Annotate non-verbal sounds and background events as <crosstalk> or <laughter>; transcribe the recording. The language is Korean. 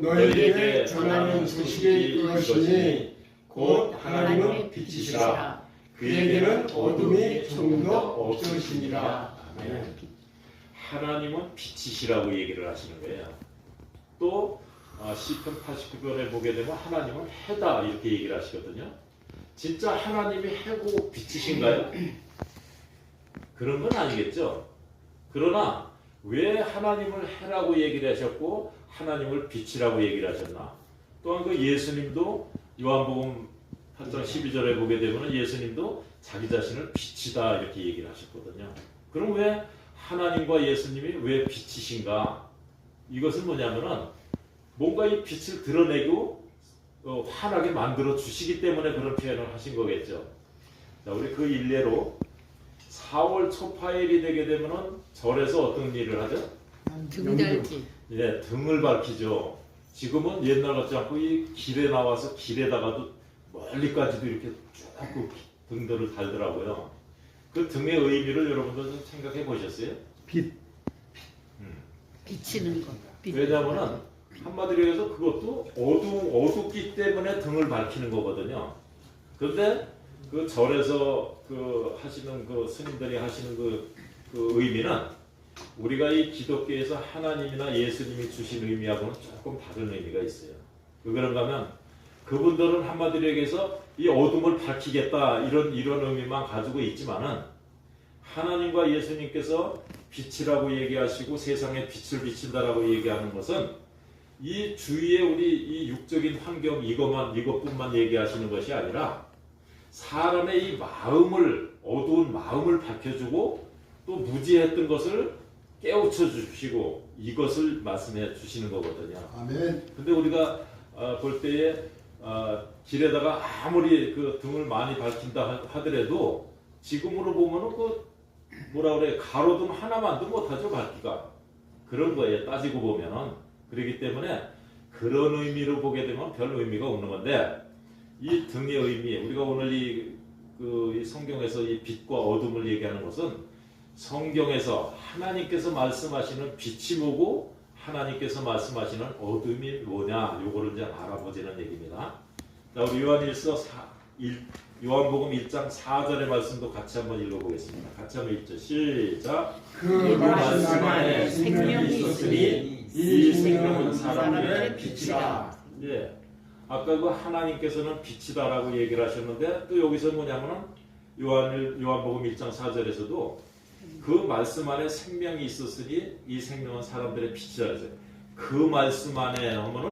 너희에게 전하는 소식이 이것이니 곧 하나님은 빛이시라 그에게는 어둠이 좀도 없으시니라 아멘. 하나님은 빛이시라고 얘기를 하시는 거예요. 또 아, 시편 89편에 보게 되면 하나님은 해다 이렇게 얘기를 하시거든요. 진짜 하나님이 해고 빛이신가요? <clears throat> 그런 건 아니겠죠. 그러나 왜 하나님을 해라고 얘기를 하셨고 하나님을 빛이라고 얘기를 하셨나? 또한 그 예수님도 요한복음 8장 12절에 보게 되면 예수님도 자기 자신을 빛이다 이렇게 얘기를 하셨거든요. 그럼 왜 하나님과 예수님이 왜 빛이신가? 이것은 뭐냐면은 뭔가 이 빛을 드러내고 어, 환하게 만들어 주시기 때문에 그런 표현을 하신 거겠죠. 자, 우리 그 일례로 4월 초파일이 되게 되면은 절에서 어떤 일을 하죠? 등달기 예, 등을 밝히죠. 지금은 옛날 같지 않고 이 길에 나와서 길에다가도 멀리까지도 이렇게 쭉그 등들을 달더라고요. 그 등의 의미를 여러분들 좀 생각해 보셨어요? 빛 비치는 것. 빛. 왜냐하면은 한마디로 해서 그것도 어두 어둡기 때문에 등을 밝히는 거거든요. 그런데 그 절에서 그 하시는 그 스님들이 하시는 그, 그 의미는 우리가 이 기독교에서 하나님이나 예수님이 주신 의미하고는 조금 다른 의미가 있어요. 왜 그런가 하면 그분들은 한마디로 얘기해서 이 어둠을 밝히겠다 이런 이런 의미만 가지고 있지만은 하나님과 예수님께서 빛이라고 얘기하시고 세상에 빛을 비친다라고 얘기하는 것은 이 주위에 우리 이 육적인 환경 이것만 이것뿐만 얘기하시는 것이 아니라 사람의 이 마음을 어두운 마음을 밝혀주고 또 무지했던 것을 깨우쳐 주시고 이것을 말씀해 주시는 거거든요. 아멘 근데 우리가 어, 볼 때에 어, 길에다가 아무리 그 등을 많이 밝힌다 하- 하더라도 지금으로 보면은 그 뭐라 그래 가로등 하나만도 못하죠 밝기가 그런 거에 따지고 보면은 그렇기 때문에 그런 의미로 보게 되면 별 의미가 없는 건데 이 등의 의미 우리가 오늘 이, 그, 이 성경에서 이 빛과 어둠을 얘기하는 것은 성경에서 하나님께서 말씀하시는 빛이 뭐고 하나님께서 말씀하시는 어둠이 뭐냐 요거를 이제 알아보자는 얘기입니다. 자 우리 요한일서 4, 1, 요한복음 1장 4절의 말씀도 같이 한번 읽어보겠습니다. 같이 한번 읽죠. 시작. 그 말씀 안에 생명이 있으니 이 생명은 사람의 사람의 빛이라 예. 아까 그 하나님께서는 빛이다라고 얘기를 하셨는데 또 여기서 뭐냐면은 요한 요한복음 1장 4절에서도 그 말씀 안에 생명이 있었으니 이 생명은 사람들의 빛이라 그랬어요. 그 말씀 안에 하면은